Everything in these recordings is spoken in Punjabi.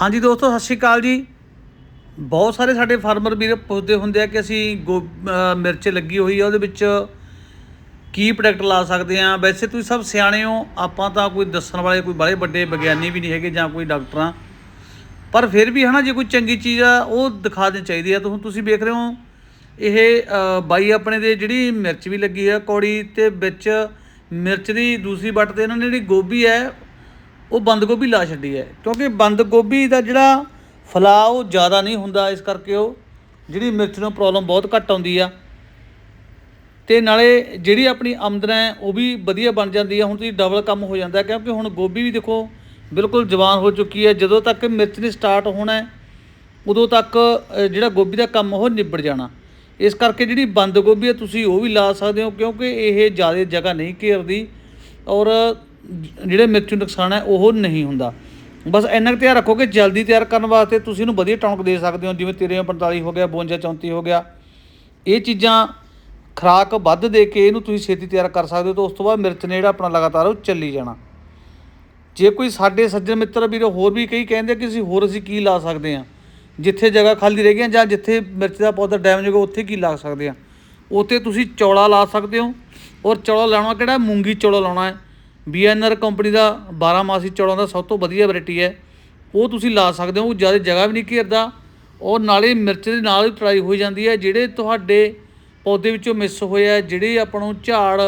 ਹਾਂਜੀ ਦੋਸਤੋ, ਸਤਿ ਸ਼੍ਰੀ ਅਕਾਲ ਜੀ। ਬਹੁਤ ਸਾਰੇ ਸਾਡੇ ਫਾਰਮਰ ਵੀਰ ਪੁੱਛਦੇ ਹੁੰਦੇ ਆ ਕਿ ਅਸੀਂ ਗੋ ਮਿਰਚ ਲੱਗੀ ਹੋਈ ਆ, ਉਹਦੇ ਵਿੱਚ ਕੀ ਪ੍ਰੋਡਕਟ ਲਾ ਸਕਦੇ ਆ? ਵੈਸੇ ਤੁਸੀਂ ਸਭ ਸਿਆਣੇ ਹੋ, ਆਪਾਂ ਤਾਂ ਕੋਈ ਦੱਸਣ ਵਾਲੇ, ਕੋਈ ਬੜੇ ਵੱਡੇ ਵਿਗਿਆਨੀ ਵੀ ਨਹੀਂ ਹੈਗੇ ਜਾਂ ਕੋਈ ਡਾਕਟਰਾਂ। ਪਰ ਫਿਰ ਵੀ ਹਨਾ, ਜੇ ਕੋਈ ਚੰਗੀ ਚੀਜ਼ ਆ, ਉਹ ਦਿਖਾ ਦੇਣੀ ਚਾਹੀਦੀ ਆ। ਤੁਸੀਂ ਤੁਸੀਂ ਵੇਖ ਰਹੇ ਹੋ, ਇਹ ਬਾਈ ਆਪਣੇ ਦੇ ਜਿਹੜੀ ਮਿਰਚ ਵੀ ਲੱਗੀ ਆ ਕੌੜੀ ਤੇ ਵਿੱਚ ਮਿਰਚ ਦੀ ਦੂਸਰੀ ਵੱਟ ਤੇ ਇਹਨਾਂ ਨੇ ਜਿਹੜੀ ਗੋਭੀ ਹੈ ਉਹ ਬੰਦ ਗੋਭੀ ਲਾ ਛੱਡੀ ਹੈ। ਕਿਉਂਕਿ ਬੰਦ ਗੋਭੀ ਦਾ ਜਿਹੜਾ ਫਲਾਅ ਉਹ ਜ਼ਿਆਦਾ ਨਹੀਂ ਹੁੰਦਾ ਇਸ ਕਰਕੇ ਉਹ ਜਿਹੜੀ ਮਿਰਚ ਨੂੰ ਪ੍ਰੋਬਲਮ ਬਹੁਤ ਘੱਟ ਆਉਂਦੀ ਆ। ਤੇ ਨਾਲੇ ਜਿਹੜੀ ਆਪਣੀ ਆਮਦਨ ਹੈ ਉਹ ਵੀ ਵਧੀਆ ਬਣ ਜਾਂਦੀ ਹੈ ਹੁਣ ਤੁਸੀਂ ਡਬਲ ਕੰਮ ਹੋ ਜਾਂਦਾ ਕਿਉਂਕਿ ਹੁਣ ਗੋਭੀ ਵੀ ਦੇਖੋ ਬਿਲਕੁਲ ਜਵਾਨ ਹੋ ਚੁੱਕੀ ਹੈ। ਜਦੋਂ ਤੱਕ ਮਿਰਚ ਨੇ ਸਟਾਰਟ ਹੋਣਾ ਉਦੋਂ ਤੱਕ ਜਿਹੜਾ ਗੋਭੀ ਦਾ ਕੰਮ ਉਹ ਨਿਬੜ ਜਾਣਾ। ਇਸ ਕਰਕੇ ਜਿਹੜੀ ਬੰਦ ਗੋਭੀ ਹੈ ਤੁਸੀਂ ਉਹ ਵੀ ਲਾ ਸਕਦੇ ਹੋ ਕਿਉਂਕਿ ਇਹ ਜ਼ਿਆਦਾ ਜਗ੍ਹਾ ਨਹੀਂ ਘੇਰਦੀ। ਔਰ ਜਿਹੜੇ ਮਿਰਚ ਨੂੰ ਨੁਕਸਾਨ ਹੈ, ਉਹ ਨਹੀਂ ਹੁੰਦਾ। ਬਸ ਇੰਨਾ ਕੁ ਧਿਆਨ ਰੱਖੋ ਕਿ ਜਲਦੀ ਤਿਆਰ ਕਰਨ ਵਾਸਤੇ ਤੁਸੀਂ ਇਹਨੂੰ ਵਧੀਆ ਟੌਣਕ ਦੇ ਸਕਦੇ ਹੋ। ਜਿਵੇਂ 1345 ਹੋ ਗਿਆ 52 34 ਹੋ ਗਿਆ। ਇਹ ਚੀਜ਼ਾਂ ਖਰਾਕ ਵੱਧ ਦੇ ਕੇ ਇਹਨੂੰ ਤੁਸੀਂ ਛੇਤੀ ਤਿਆਰ ਕਰ ਸਕਦੇ ਹੋ ਤਾਂ ਉਸ ਤੋਂ ਬਾਅਦ ਮਿਰਚ ਨੇ ਜਿਹੜਾ ਆਪਣਾ ਲਗਾਤਾਰ ਉਹ ਚੱਲੀ ਜਾਣਾ। ਜੇ ਕੋਈ ਸਾਡੇ ਸੱਜਣ ਮਿੱਤਰ ਵੀਰ ਹੋਰ ਵੀ ਕਈ ਕਹਿੰਦੇ ਕਿ ਅਸੀਂ ਹੋਰ ਅਸੀਂ ਕੀ ਲਾ ਸਕਦੇ ਹਾਂ? ਜਿੱਥੇ ਜਗ੍ਹਾ ਖਾਲੀ ਰਹਿ ਗਈ ਜਾਂ ਜਿੱਥੇ ਮਿਰਚ ਦਾ ਪੌਦਾ ਡੈਮੇਜ ਹੋ ਗਿਆ ਉੱਥੇ ਕੀ ਲਾ ਸਕਦੇ ਹਾਂ? ਉੱਥੇ ਤੁਸੀਂ ਚੌਲਾ ਲਾ ਸਕਦੇ ਹੋ। ਔਰ ਚੌਲਾ ਲਾਉਣਾ ਕਿਹੜਾ? ਮੂੰਗੀ ਚੌਲਾ ਲਾਉਣਾ ਹੈ। ਬੀਐਨਆਰ ਕੰਪਨੀ ਦਾ 12 ਮਾਸੀ ਚੌਲਾਂ ਦਾ ਸਭ ਤੋਂ ਵਧੀਆ ਵੈਰਾਈਟੀ ਹੈ। ਉਹ ਤੁਸੀਂ ਲਾ ਸਕਦੇ ਹੋ ਉਹ ਜ਼ਿਆਦਾ ਜਗ੍ਹਾ ਵੀ ਨਹੀਂ ਘੇਰਦਾ। ਔਰ ਨਾਲੇ ਮਿਰਚ ਦੇ ਨਾਲ ਹੀ ਟਰਾਈ ਹੋਈ ਜਾਂਦੀ ਹੈ। ਜਿਹੜੇ ਤੁਹਾਡੇ ਪੌਦੇ ਵਿੱਚੋਂ ਮਿਸ ਹੋਏ ਆ, ਜਿਹੜੇ ਆਪਾਂ ਨੂੰ ਝਾੜ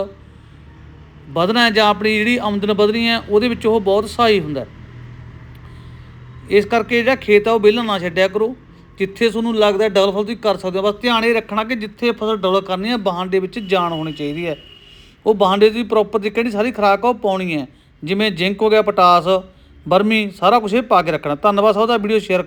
ਵਧਣਾ ਜਾਂ ਆਪਣੀ ਜਿਹੜੀ ਆਮਦਨ ਵਧਣੀ ਹੈ, ਉਹਦੇ ਵਿੱਚ ਉਹ ਬਹੁਤ ਸਹਾਈ ਹੁੰਦਾ ਇਸ ਕਰਕੇ ਜਿਹੜਾ ਖੇਤ ਆ, ਉਹ ਵਿਹਲਾ ਨਾ ਛੱਡਿਆ ਕਰੋ। ਜਿੱਥੇ ਤੁਹਾਨੂੰ ਲੱਗਦਾ ਡਬਲ ਫਸਲ ਤੁਸੀਂ ਕਰ ਸਕਦੇ ਹੋ, ਬਸ ਧਿਆਨ ਇਹ ਰੱਖਣਾ ਕਿ ਜਿੱਥੇ ਫਸਲ ਡਬਲ ਕਰਨੀ ਹੈ ਬਾਹਾਂ ਦੇ ਵਿੱਚ ਜਾਣ ਹੋਣੀ ਚਾਹੀਦੀ ਹੈ। ਉਹ ਬਾਹਾਂ ਦੀ ਪ੍ਰੋਪਰ ਦੀ ਕਿਹੜੀ ਸਾਰੀ ਖੁਰਾਕ ਆ ਉਹ ਪਾਉਣੀ ਹੈ। ਜਿਵੇਂ ਜ਼ਿੰਕ ਹੋ ਗਿਆ, ਪੋਟਾਸ ਬਰਮੀ ਸਾਰਾ ਕੁਝ ਇਹ ਪਾ ਕੇ ਰੱਖਣਾ। ਧੰਨਵਾਦ ਸਭ ਦਾ, ਵੀਡੀਓ ਸ਼ੇਅਰ